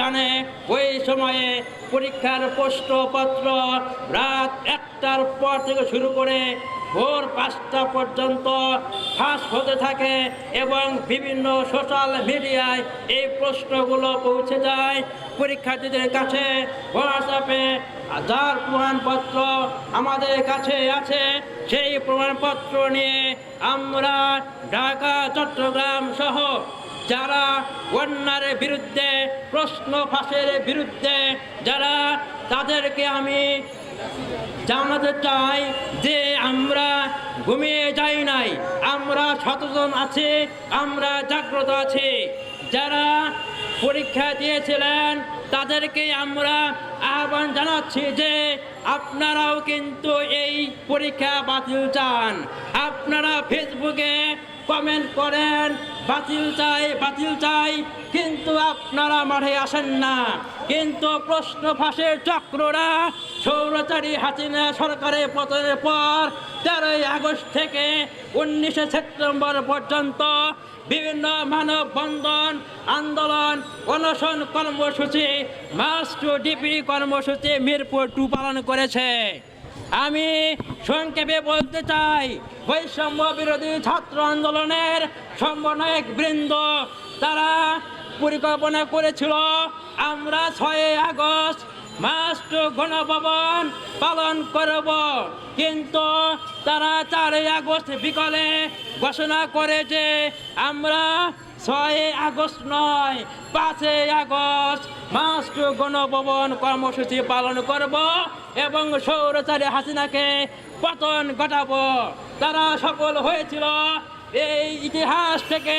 জানে, ওই সময়ে পরীক্ষার প্রশ্নপত্র রাত একটার পর থেকে শুরু করে ভোর পাঁচটা পর্যন্ত ফাঁস হতে থাকে এবং বিভিন্ন সোশ্যাল মিডিয়ায় এই প্রশ্নগুলো পৌঁছে যায় পরীক্ষার্থীদের কাছে। হোয়াটসঅ্যাপে যার প্রমাণপত্র আমাদের কাছে আছে, সেই প্রমাণপত্র নিয়ে আমরা ঢাকা, চট্টগ্রাম সহ যারা অন্যায়ের বিরুদ্ধে, প্রশ্ন ফাঁসের বিরুদ্ধে, যারা তাদেরকে আমি জানাতে চাই যে আমরা ঘুমিয়ে যাই নাই, আমরা সচেতন আছি, আমরা জাগ্রত আছি। যারা পরীক্ষা দিয়েছিলেন, তাদেরকে আমরা আহ্বান জানাচ্ছি যে আপনারাও কিন্তু এই পরীক্ষা বাতিল চান। আপনারা ফেসবুকে কমেন্ট করেন, বাতিল চাই বাতিল চাই, কিন্তু আপনারা মাঠে আসেন না। কিন্তু প্রশ্ন ফাঁসের চক্ররা সৌরচারী হাসিনা সরকারের পতনের পর তেরোই আগস্ট থেকে উনিশে সেপ্টেম্বর পর্যন্ত বিভিন্ন মানববন্ধন, আন্দোলন, অনশন কর্মসূচি, মাস টু ডিপি কর্মসূচি মিরপুর টু পালন করেছে। আমি সংক্ষেপে বলতে চাই, বৈষম্য বিরোধী ছাত্র আন্দোলনের সমন্বয়ক বৃন্দ, তারা পরিকল্পনা করেছিল, আমরা ছয় আগস্ট মাস্ট গণভবন পালন করব। কিন্তু তারা চারই আগস্ট বিকালে ঘোষণা করে যে আমরা ছয় আগস্ট নয় পাঁচই আগস্ট মাস্ট গণভবন কর্মসূচি পালন করব এবং সৌরচারী হাসিনাকে পতন ঘটাবো। তারা সফল হয়েছিল এই ইতিহাস থেকে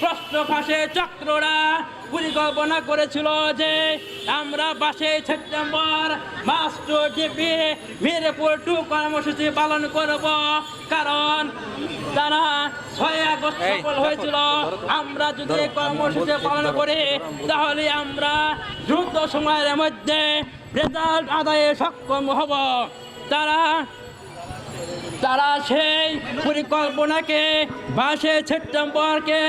প্রশ্ন ফাঁসে চক্ররা পরিকল্পনা করেছিল যে আমরা বাসে সেপ্টেম্বর মাস্ট জিপি মিরপুর টু কর্মসূচি পালন করব। কারণ তারা ছয় আগস্ট সফল হয়েছিল। আমরা যদি কর্মসূচি পালন করি তাহলে আমরা দ্রুত সময়ের মধ্যে রেজাল্ট আদায়ে সক্ষম হব। তারা তারা সেই পরিকল্পনাকে বাইশে সেপ্টেম্বরকে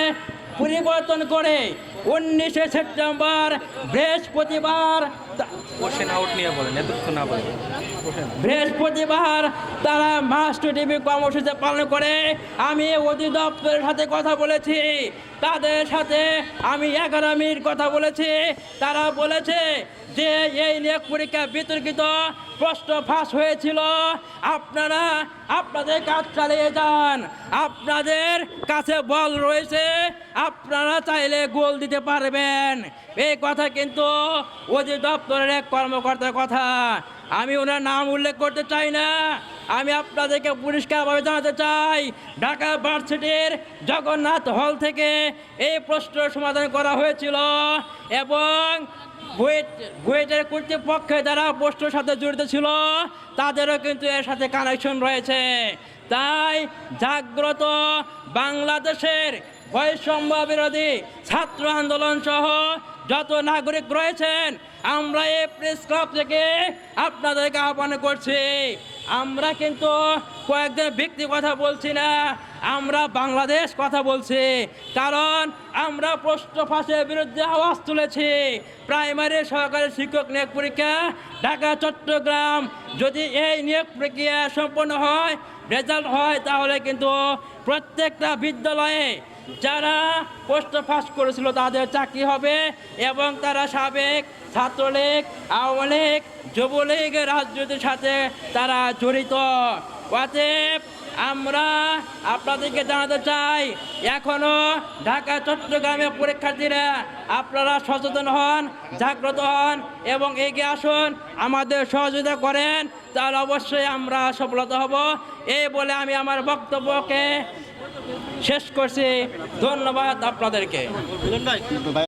পরিবর্তন করে উনিশে সেপ্টেম্বর বৃহস্পতিবার বৃহস্পতিবার তারা মাস্টার টিভি কর্মসূচি পালন করে। আমি অধিদপ্তরের সাথে কথা বলেছি। তাদের সাথে আমি মিনিট কথা বলেছি। তারা বলেছে যে, এই নিয়োগ পরীক্ষা বিতর্কিত, প্রশ্ন ফাঁস হয়েছিল। আপনারা, আপনাদের কাজ চালিয়ে যান। আপনাদের কাছে বল রয়েছে। আপনারা চাইলে গোল দিতে পারবেন। এই কথা কিন্তু অধিদপ্তরের এক কর্মকর্তার কথা। আমি ওনার নাম উল্লেখ করতে চাই না। আমি আপনাদেরকে পরিষ্কারভাবে জানাতে চাই, ঢাকা ভার্সিটির জগন্নাথ হল থেকে এই প্রশ্নের সমাধান করা হয়েছিল এবং বুয়েটের কর্তৃপক্ষে যারা প্রশ্নের সাথে জড়িত ছিল, তাদেরও কিন্তু এর সাথে কানেকশন রয়েছে। তাই জাগ্রত বাংলাদেশের বৈষম্য বিরোধী ছাত্র আন্দোলন সহ যত নাগরিক রয়েছেন, আমরা এই প্রেস ক্লাব থেকে আপনাদেরকে আহ্বান করছি। আমরা কিন্তু কয়েকজন ব্যক্তি কথা বলছি না, আমরা বাংলাদেশ কথা বলছি। কারণ আমরা প্রশ্ন ফাঁসের বিরুদ্ধে আওয়াজ তুলেছি। প্রাইমারি সহকারী শিক্ষক নিয়োগ পরীক্ষা ঢাকা, চট্টগ্রাম, যদি এই নিয়োগ প্রক্রিয়া সম্পন্ন হয় রেজাল্ট হয়, তাহলে কিন্তু প্রত্যেকটা বিদ্যালয়ে যারা পোস্ট পাস করেছিল তাদের চাকরি হবে এবং তারা সাবেক ছাত্রলীগ, আওয়ামী লীগ যুবলীগের রাজনীতির সাথে তারা জড়িত। অতএব আমরা আপনাদেরকে জানাতে চাই, এখনও ঢাকা, চট্টগ্রামে পরীক্ষার্থীরা আপনারা সচেতন হন, জাগ্রত হন এবং এগিয়ে আসুন, আমাদের সহযোগিতা করেন, তাহলে অবশ্যই আমরা সফলতা হব। এই বলে আমি আমার বক্তব্যকে শেষ করছি। ধন্যবাদ আপনাদেরকে।